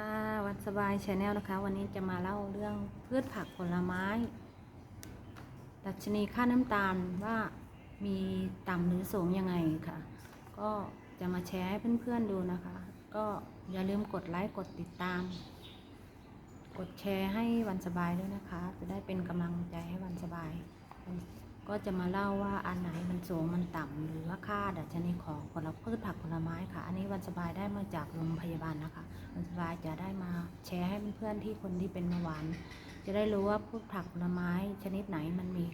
ค่ะวันสบายชาแนลนะคะ วันนี้จะมาเล่าเรื่องพืชผักผลไม้ ดัชนีค่าน้ำตาลว่ามีต่ำหรือสูงยังไงค่ะ ก็จะมาแชร์ให้เพื่อนๆดูนะคะ ก็อย่าลืมกดไลค์กดติดตาม กดแชร์ให้วันสบายด้วยนะคะ จะได้เป็นกำลังใจให้วันสบาย ก็จะมาเล่าว่าอันไหนมันสูงมันต่ำหรือว่าค่าดัชนีของผลพืชผักผลไม้ค่ะ อันนี้วันสบายได้มาจากโรงพยาบาลนะคะวันสบายจะได้มาแชร์ให้เพื่อนๆที่คนที่เป็นเบาหวาน จะได้รู้ว่าพืชผักผลไม้ชนิดไหนมันมี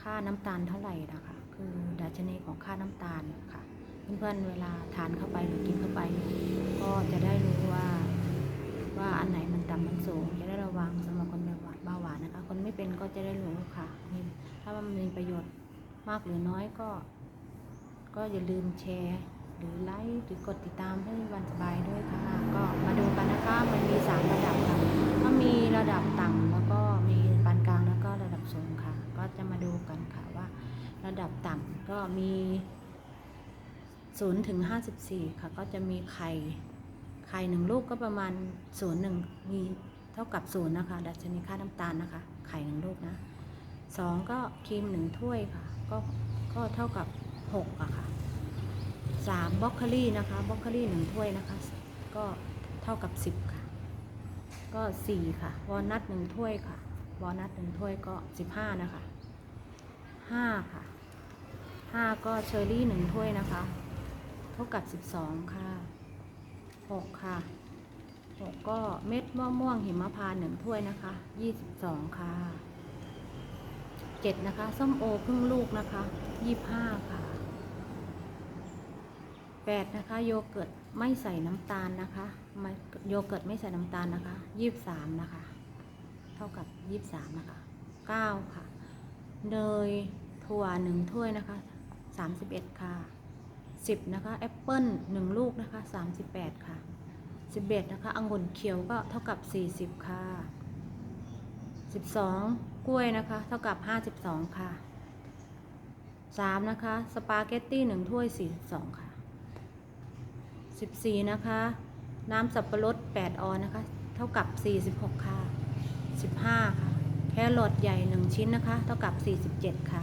ค่าน้ำตาลเท่าไหร่นะคะ คือดัชนีของค่าน้ำตาลค่ะ เพื่อนๆเวลาทานเข้าไปหรือกินเข้าไป ก็จะได้รู้ว่าว่าอันไหนมันต่ำมันสูงจะได้ระวังสำหรับคนเบาหวานนะคะ คนไม่เป็นก็จะได้รู้ค่ะมี ถ้ามันมีประโยชน์มากหรือน้อยก็ ก็อย่าลืมแชร์ หรือไลค์หรือกดติดตามให้วันสบายด้วยค่ะ ก็มาดูกันนะคะมันมีสามระดับค่ะก็มีระดับต่ำแล้วก็มีปานกลางแล้วก็ระดับสูงค่ะ ก็จะมาดูกันค่ะว่า ระดับต่ำก็มี0ถึง54 ค่ะ ก็จะมีไข่ไข่หนึ่งลูกก็ประมาณศูนย์หนึ่งมีเท่ากับศูนย์นะคะ ดัชนีค่าน้ำตาลนะคะ ไข่หนึ่งลูกนะ สองก็ครีมหนึ่งถ้วยค่ะ ก็ก็เท่ากับหกอะค่ะสามบล็อกโคลี่นะคะบล็อกโคลี่หนึ่งถ้วยนะคะ ก็เท่ากับสิบค่ะ ก็สี่ค่ะวอลนัทหนึ่งถ้วยค่ะวอลนัทหนึ่งถ้วยก็สิบห้านะคะห้าค่ะห้าก็เชอร์รี่หนึ่งถ้วยนะคะ เท่ากับสิบสองค่ะหกค่ะหกก็เม็ดมะม่วงหิมพานต์หนึ่งถ้วยนะคะยี่สิบสองค่ะ เจ็ดนะคะ ส้มโอครึ่งลูกนะคะยี่ห้าค่ะแปดนะคะ โยเกิร์ตไม่ใส่น้ำตาลนะคะม่โยเกิร์ตไม่ใส่น้ำตาลนะคะยี่สามนะคะ เท่ากับยี่สามนะคะเก้าค่ะ เนยถั่วหนึ่งถ้วยนะคะสามสิบเอ็ดค่ะสิบนะคะ แอปเปิลหนึ่งลูกนะคะสามสิบแปดค่ะสิบเอ็ดนะคะ องุ่นเขียวก็เท่ากับสี่สิบค่ะสิบสอง กล้วยนะคะ เท่ากับห้าสิบสองค่ะสามนะคะ สปาเกตตี้หนึ่งถ้วยสี่สิบสอง ค่ะสิบสี่นะคะ น้ำสับปะรดแปดออนนะคะ เท่ากับสี่สิบหกค่ะสิบห้าค่ะ แครอทใหญ่หนึ่งชิ้นนะคะ เท่ากับสี่สิบเจ็ดค่ะ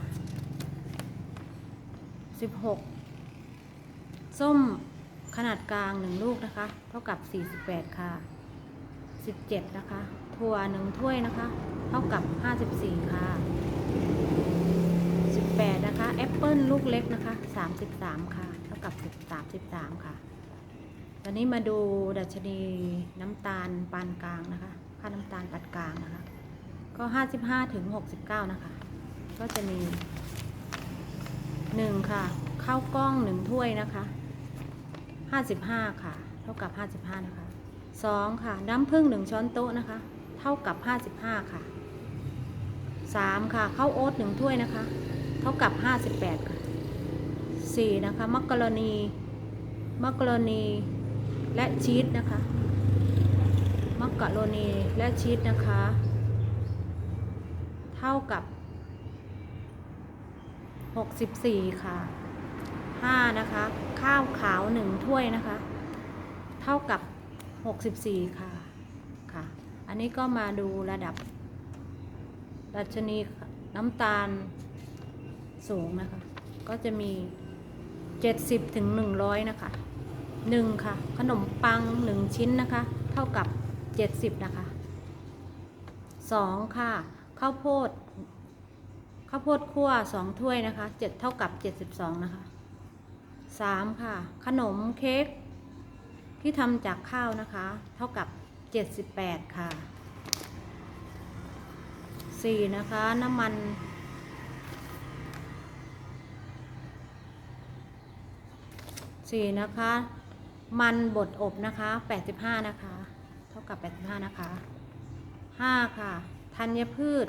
สิบหกส้มขนาดกลางหนึ่งลูกนะคะ เท่ากับ48ค่ะ17นะคะ ถั่วหนึ่งถ้วยนะคะ เท่ากับ 54 ค่ะ 18 นะคะ แอปเปิลลูกเล็กนะคะ 33 ค่ะ เท่ากับ10 33 ค่ะ ตอนนี้มาดูดัชนีน้ำตาลปานกลางนะคะ ค่าน้ำตาลปานกลางนะคะ ก็ 55 ถึง 69 นะคะ ก็จะมี 1 ค่ะ ข้าวกล้อง 1 ถ้วยนะคะ 55 ค่ะ เท่ากับ 55 นะคะ2ค่ะ น้ำผึ้ง1ช้อนโต๊ะนะคะ เท่ากับ 55 ค่ะ 3 ค่ะข้าวโอ๊ต1ถ้วยนะคะ เท่ากับ 58 ค่ะ 4 นะคะ มักกะโรนีมักกะโรนีและชีสนะคะ มักกะโรนีและชีสนะคะ เท่ากับ 64 ค่ะ 5 นะคะ ข้าวขาว 1 ถ้วยนะคะ เท่ากับ 64 ค่ะค่ะ อันนี้ก็มาดูระดับ ดัชนีน้ำตาลสูงนะคะ ก็จะมี 70ถึง100 นะคะ 1 ค่ะ ขนมปัง 1 ชิ้นนะคะ เท่ากับ 70 นะคะ 2 ค่ะ ข้าวโพด ข้าวโพดคั่ว 2 ถ้วยนะคะ 7 เท่ากับ 72 นะคะ 3 ค่ะ ขนมเค้กที่ทำจากข้าวนะคะ เท่ากับ 78ค่ะ4นะคะน้ำมัน4นะคะ มันบดอบนะคะ85นะคะ เท่ากับ85นะคะ5ค่ะธัญพืช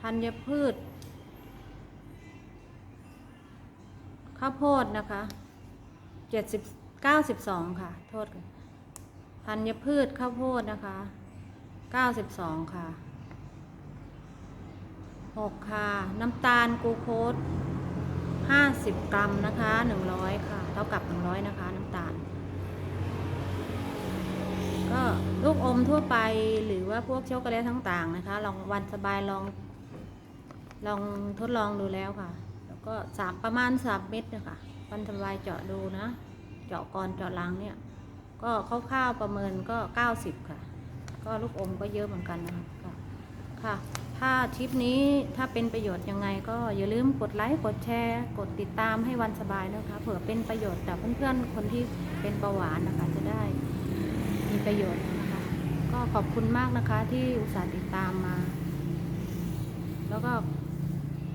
ธัญพืช ข้าวโพดนะคะเจ็ดสิบเก้าสิบสองค่ะ โทษค่ะ ธัญพืชข้าวโพดนะคะเก้าสิบองค่ะหกค่ะ น้ำตาลกูโคสห้าสิบกรัมนะคะหนึ่งร้อยค่ะ เท่ากับหนึ่งร้อยนะคะ น้ำตาล ก็ลูกอมทั่วไปหรือว่าพวกช็อกโกแลตต่างๆนะคะ ลองวันสบายลอง ลองทดลองดูแล้วค่ะ แล้วก็สามประมาณสามเม็ดนะคะวันสบายเจาะดูนะ เจาะก่อนเจาะหลังเนี่ย ก็คร่าวๆประเมินก็เก้าสิบค่ะ ก็ลูกอมก็เยอะเหมือนกันนะคะค่ะ ถ้าทริปนี้ถ้าเป็นประโยชน์ยังไง ก็อย่าลืมกดไลค์กดแชร์ กดติดตามให้วันสบายนะคะเผื่อเป็นประโยชน์แต่เพื่อนๆคนที่เป็นเบาหวานนะคะจะได้มีประโยชน์นะคะ ก็ขอบคุณมากนะคะที่อุตส่าห์ติดตามมา แล้วก็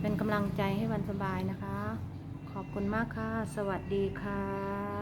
เป็นกำลังใจให้วันสบายนะคะ ขอบคุณมากค่ะ สวัสดีค่ะ